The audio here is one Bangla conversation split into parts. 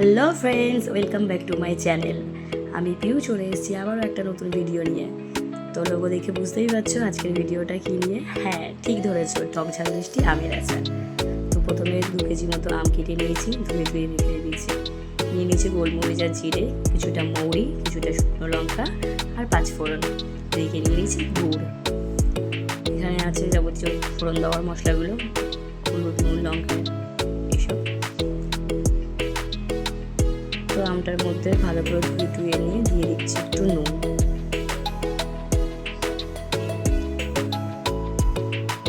Hello friends welcome back to my channel আমি পিউ চলে এসেছি আবারও একটা নতুন ভিডিও নিয়ে। তো লোগো দেখে বুঝতেই পারছ আজকের ভিডিওটা কী নিয়ে? হ্যাঁ ঠিক ধরেছো, টক ঝাল মিষ্টি আমের আচার। তো প্রথমে দু কেজি মতো আম কেটে নিয়েছি, ধুয়ে ধুয়ে রেখে দিয়েছি। নিয়ে নিয়েছি গোলমরিচ আর জিরে, কিছুটা মৌরি, কিছুটা শুকনো লঙ্কা আর পাঁচ ফোড়ন। রেখে নিয়ে নিয়েছি গুড়। এখানে আছে যাবতীয় ফোড়ন দেওয়ার মশলাগুলো, হলুদ, নুন, লঙ্কা, এসব। তো আমটার মধ্যে ভালো করে ধুয়ে টুয়ে নিয়ে দিয়ে দিচ্ছি একটু নুন।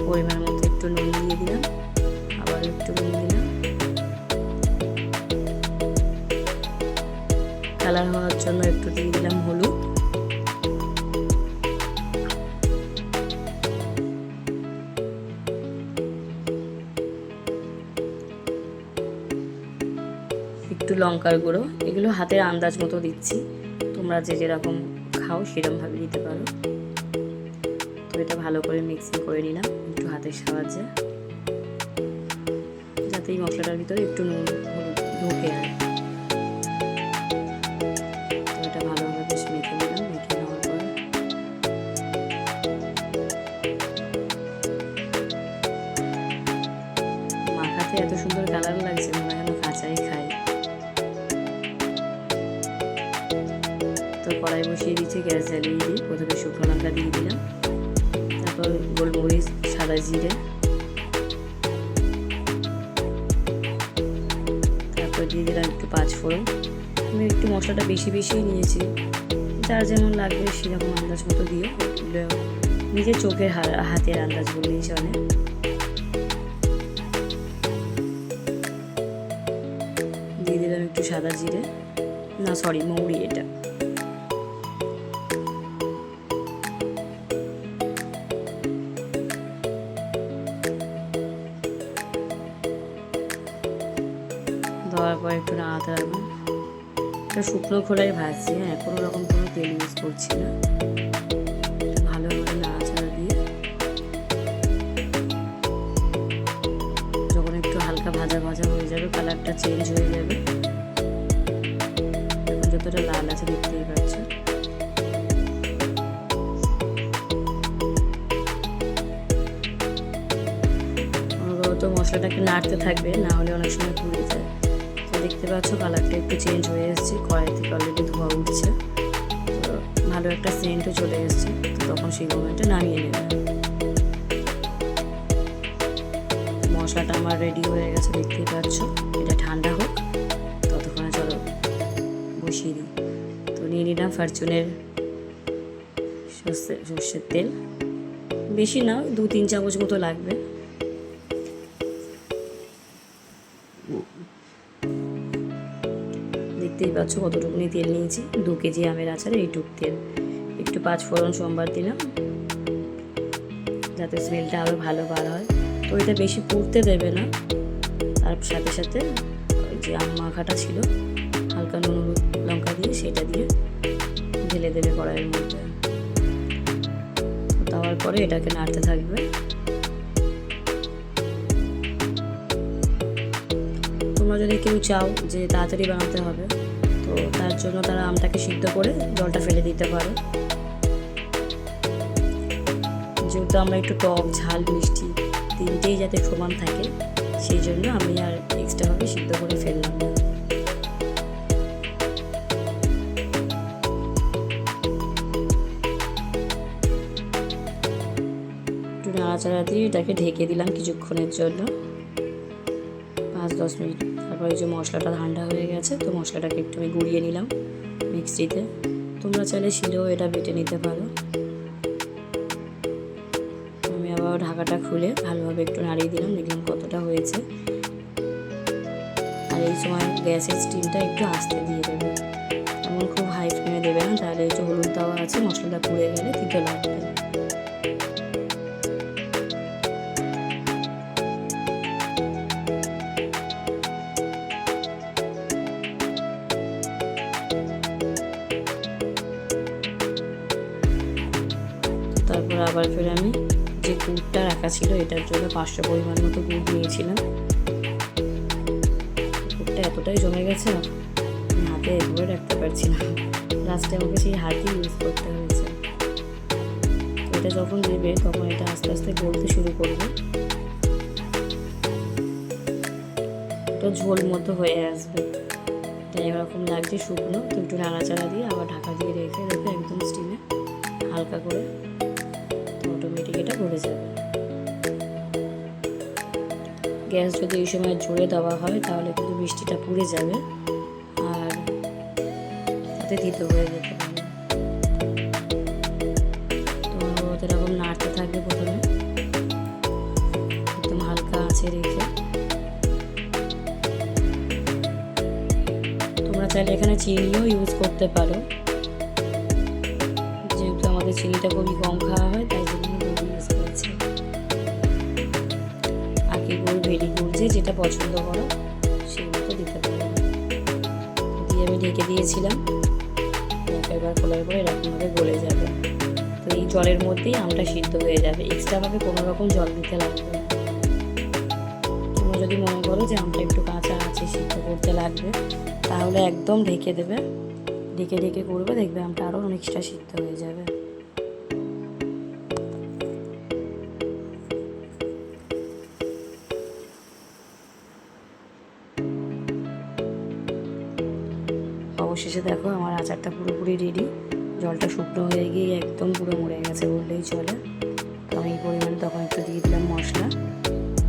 পরিমাণ মতো একটু নুন দিয়ে দিলাম, আবার একটু নুন দিলাম। কালার হওয়ার জন্য একটু দিয়ে দিলাম হলুদ। লঙ্কার গুঁড়ো, এগুলো হাতের আন্দাজ মতো দিচ্ছি। তোমরা যে যেরকম খাও সেরকমভাবে দিতে পারো। তো এটা ভালো করে মিক্সিং করে নিলাম একটু হাতের সাহায্যে। যাতে এই মশলাটার ভিতরে একটু নুন ঢুকে আর ভালোভাবে এত সুন্দর কালার কড়াই বসিয়ে দিচ্ছি গ্যাস জ্বালিয়ে দিই। প্রথমে শুকনো লঙ্কা দিয়ে দিলাম। তারপর গোলমরিচ, সাদা জিরে। তারপর দিয়ে দিলাম একটু পাঁচ ফোড়ন। আমি একটু মশলাটা বেশি বেশি নিয়েছি। যার যেমন লাগবে সেরকম আন্দাজ মতো দিয়ে নিজের চোখের হাতের আন্দাজ বললেই চলে। দিয়ে দিলাম একটু সাদা জিরে। না, সরি, মৌরি এটা। দেওয়ার পর একটু নাড়াতে রাখব এটা শুকনো খোলাই ভাজছি হ্যাঁ কোনো রকম কোনো তেল ইউজ করছি না। একটু হালকা ভাজা ভাজা হয়ে যাবে কালারটা চেঞ্জ হয়ে যাবে। যতটা লাল আছে দেখতেই পাচ্ছ। তো মশলাটাকে নাড়তে থাকবে, না হলে অনেক সময় পুড়ে যায়। দেখতে পাচ্ছ কালারটা একটু চেঞ্জ হয়ে এসেছে কড়াই থেকে অলরেডি ধোয়া উঠছে। তো ভালো একটা সেন্টও চলে এসছে, তো তখন সেই মোমেন্টে নামিয়ে নেবে। মশলাটা আমার রেডি হয়ে গেছে, দেখতেই পাচ্ছ। এটা ঠান্ডা হোক, ততক্ষণে চলো বসিয়ে দিই। তো নিয়ে নিলাম ফরচুনের সর্ষে সর্ষের তেল। বেশি না দু তিন চামচ মতো লাগবে। দেখতেই পাচ্ছ কতটুকুনি তেল নিয়েছি? দু কেজি আমের আচারে এইটুক তেল। একটু পাঁচ ফোড়ন সোমবার দিলাম, যাতে স্মেলটা আরও ভালো বার হয়। তো এটা বেশি পুড়তে দেবে না। তার সাথে সাথে যে আম মাখাটা ছিল, হালকা নুন লঙ্কা দিয়ে সেটা দিয়ে ঢেলে দেবে কড়াইয়ের মধ্যে। দেওয়ার পরে এটাকে নাড়তে থাকবে। তোমরা যদি কেউ চাও যে তাড়াতাড়ি বানাতে হবে তো তার জন্য তারা আমটাকে সিদ্ধ করে জলটা ফেলে দিতে পারো। যেহেতু আমরা একটু টক, ঝাল, মিষ্টি তিনটেই যাতে সমান থাকে, সেই জন্য আমি আর এক্সট্রাভাবে সিদ্ধ করে ফেললাম নাড়াচাড়া দিয়ে এটাকে ঢেকে দিলাম কিছুক্ষণের জন্য। পাঁচ দশ মিনিট। তারপরে যে মশলাটা ঠান্ডা হয়ে গেছে, তো মশলাটাকে একটু আমি গুঁড়িয়ে নিলাম মিক্সিতে। তোমরা চাইলে শিলেও এটা বেটে নিতে পারো। আমি আবার ঢাকাটা খুলে ভালোভাবে একটু নাড়িয়ে দিলাম, দেখলাম কতটা হয়েছে। আর এই সময় গ্যাসের স্টিমটা একটু আস্তে দিয়ে দেবে। এমন খুব হাই ফ্লেমে দেবে না, তাহলে যে হলুদ দেওয়া আছে, মশলাটা পুড়ে গেলে তিতো লাগবে ছিল, এটার জন্য পাঁচশো পরিমাণ মতো গুড় নিয়েছিলাম। গুড়টা এতটাই জমে গেছে হাতে ধরে রাখতে পারছি না। লাস্টে আমাকে সেই হাতই ইউজ করতে হয়েছে। এটা যখন দেবে তখন এটা আস্তে আস্তে গলতে শুরু করবে। তো ঝোল মতো হয়ে আসবে। তাই এরকম লাগছে শুকনো একটু নাড়াচাড়া দিয়ে আবার ঢাকা দিয়ে রেখে দেবে একদম স্টিমে হালকা করে। অটোমেটিক এটা গলে যাবে। গ্যাস যদি এই সময় জোরে দেওয়া হয়, তাহলে কিন্তু মিষ্টিটা পুড়ে যাবে। আর তাতে দিতে হয়ে যেতে পারে। তো এরকম নাড়তে থাকবে প্রথমে। একদম হালকা আছে রেখে তোমরা চাইলে এখানে চিনিও ইউজ করতে পারো। যেহেতু আমাদের চিনিটা খুবই কম খাওয়া হয়, তাই যেটা পছন্দ করো, সেই মতো দিতে পারো। দিয়ে আমি ঢেকে দিয়েছিলাম। এবার খোলার পরে এরকমভাবে গলে যাবে। তো এই জলের মধ্যেই আমটা সিদ্ধ হয়ে যাবে। এক্সট্রাভাবে কোনো রকম জল দিতে লাগবে না। তোমরা যদি মনে করো যে আমটা একটু কাঁচা আছে, সিদ্ধ করতে লাগবে, তাহলে একদম ঢেকে দেবে। ঢেকে ঢেকে করবে, দেখবে আমটা আরও অনেকটা সিদ্ধ হয়ে যাবে। আচারটা পুরোপুরি রেডি জলটা শুকনো হয়ে গিয়ে একদম পুরো মরে গেছে বললেই চলে। তো আমি এই পরিমাণে তখন একটু দিয়ে দিলাম মশলা।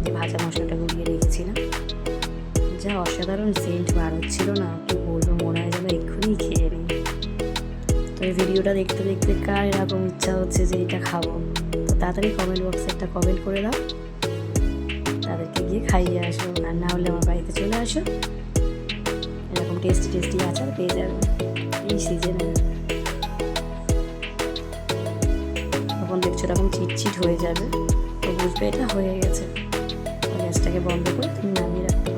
যে ভাজা মশলাটা গুলিয়ে রেখেছিলাম। যা অসাধারণ সেন্ট বার হচ্ছিল না, কি বলব, মনে হয় যেন এক্ষুনি খেয়ে নিই। তো এই ভিডিওটা দেখতে দেখতে কার এরকম ইচ্ছা হচ্ছে যে এটা খাব? তো তাড়াতাড়ি কমেন্ট বক্সে একটা কমেন্ট করে দাও। তাদেরকে গিয়ে খাইয়ে আসো। আর না হলে আমার বাড়িতে চলে আসো। এরকম টেস্টি টেস্টি আচার পেয়ে যাবে। এই তখন দেখছ এরকম চিটচিট হয়ে যাবে। তো বুঝবে এটা হয়ে গেছে। গ্যাসটাকে বন্ধ করে তুমি নামিয়ে রাখতে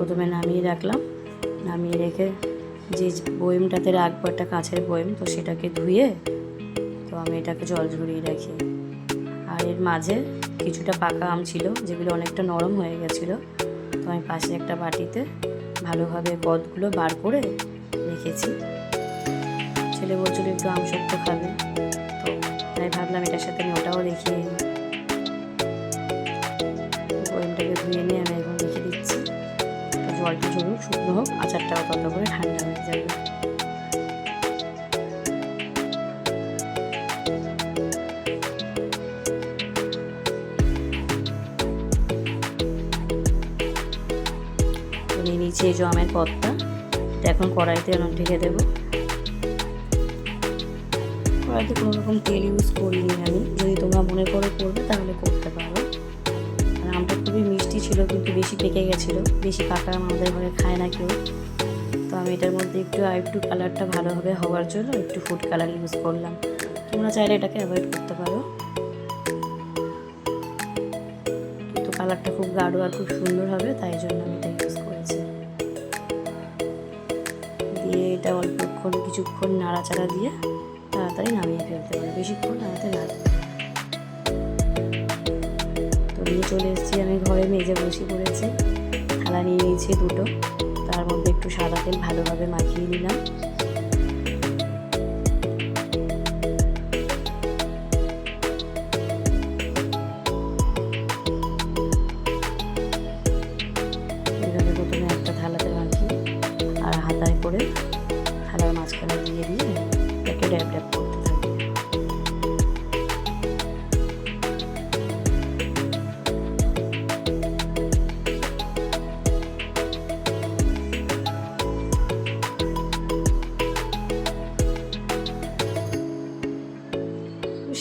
প্রথমে নামিয়ে রাখলাম। নামিয়ে রেখে যে বয়েমটাতে রাখব, একটা কাঁচের বয়েম তো সেটাকে ধুয়ে তো আমি এটাকে জল ঝরিয়ে রাখি। আর এর মাঝে কিছুটা পাকা আম ছিল, যেগুলো অনেকটা নরম হয়ে গেছিল। তো আমি পাশে একটা বাটিতে ভালোভাবে কদগুলো বার করে রেখেছি। ছেলে বলছিল, একটু আম শক্ত খাবে। তো তাই ভাবলাম, এটার সাথে আমি ওটাও দেখিয়ে বয়েমটাকে ধুয়ে নিয়ে আমি এখন রেখে দিচ্ছি। জলটা ঝরুক শুকনো হোক, আচারটাও তত করে ঠান্ডা হয়ে যাবে। নিয়ে এই আমের পত্তা এটা এখন কড়াইতে আমি ঢেকে দেবো। কড়াইতে কোনো রকম তেল ইউজ করিনি আমি। যদি তোমরা মনে করে করবে, তাহলে করতে পারো। আর আমটা খুবই মিষ্টি ছিল, কিন্তু বেশি পেকে গেছিল। বেশি পাকা আম আমাদের ঘরে খায় না কেউ। তো আমি এটার মধ্যে একটু, আর একটু কালারটা ভালোভাবে হওয়ার জন্য একটু ফুড কালার ইউজ করলাম। তোমরা চাইলে এটাকে অ্যাভয়েড করতে পারো। কালারটা খুব গাঢ় আর খুব সুন্দর হবে, তাই জন্য আমি এটা অল্পক্ষণ কিছুক্ষণ নাড়াচাড়া দিয়ে তাড়াতাড়ি নামিয়ে ফেলতে পারো বেশিক্ষণ নাড়াতে লাগবে তো নিয়ে চলে এসেছি আমি ঘরে, মেজে বসে পড়েছি। থালা নিয়ে নিয়েছি দুটো। তার মধ্যে একটু সাদা তেল ভালোভাবে মাখিয়ে নিলাম।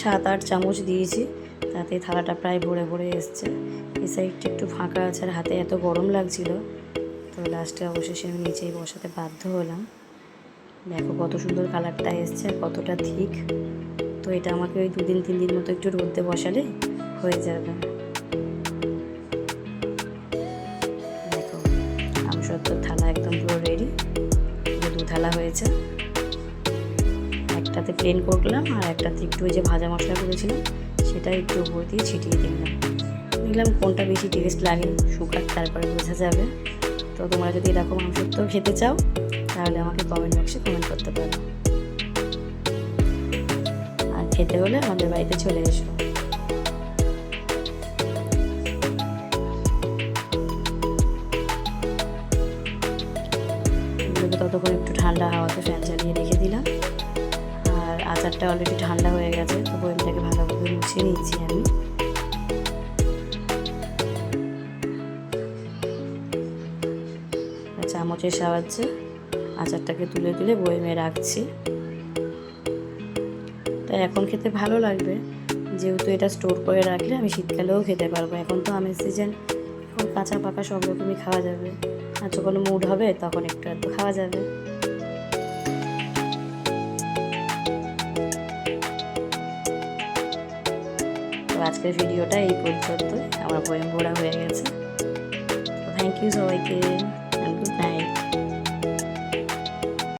সাত আট চামচ দিয়েছি। তাতে থালাটা প্রায় ভরে ভরে এসছে। এই সাইডটা একটু ফাঁকা আছে আর হাতে এত গরম লাগছিল। তো লাস্টে অবশেষে আমি নিচেই বসাতে বাধ্য হলাম। দেখো কত সুন্দর কালারটা এসছে আর কতটা ঠিক। তো এটা আমাকে ওই দুদিন, তিন দিন মতো একটু রোদে বসালে হয়ে যাবে। দেখো আমসত্তর থালা একদম পুরো রেডি দু থালা হয়েছে। একটাতে প্লেন করলাম আর একটাতে একটু ওই যে ভাজা মশলা করেছিলাম, সেটা একটু উপর দিয়ে ছিটিয়ে দিলাম। দেখলাম কোনটা বেশি টেস্ট লাগে শুকার তারপরে বোঝা যাবে। তো তোমরা যদি এরকম আমসত্ব খেতে চাও, তাহলে আমাকে কমেন্ট বক্সে কমেন্ট করতে পারো। আর খেতে হলে আমাদের বাড়িতে চলে এসো। ততক্ষণ একটু ঠান্ডা হাওয়াতে ফ্যান চালিয়ে রেখে দিলাম। আচারটা অলরেডি ঠান্ডা হয়ে গেছে, তো বইমটাকে ভালোভাবে মুছিয়ে নিচ্ছি আমি। চামচের সাহায্যে আচারটাকে তুলে তুলে বয়েমে রাখছি। তাই এখন খেতে ভালো লাগবে, যেহেতু এটা স্টোর করে রাখলে আমি শীতকালেও খেতে পারব। এখন তো আমের সিজন এখন কাঁচা পাকা সব রকমই খাওয়া যাবে। আর যখন মুড হবে তখন একটু একটু খাওয়া যাবে। আজকের ভিডিওটা এই পর্যন্ত আমার বয়ম ভরা হয়ে গেছে। থ্যাংক ইউ সবাইকে।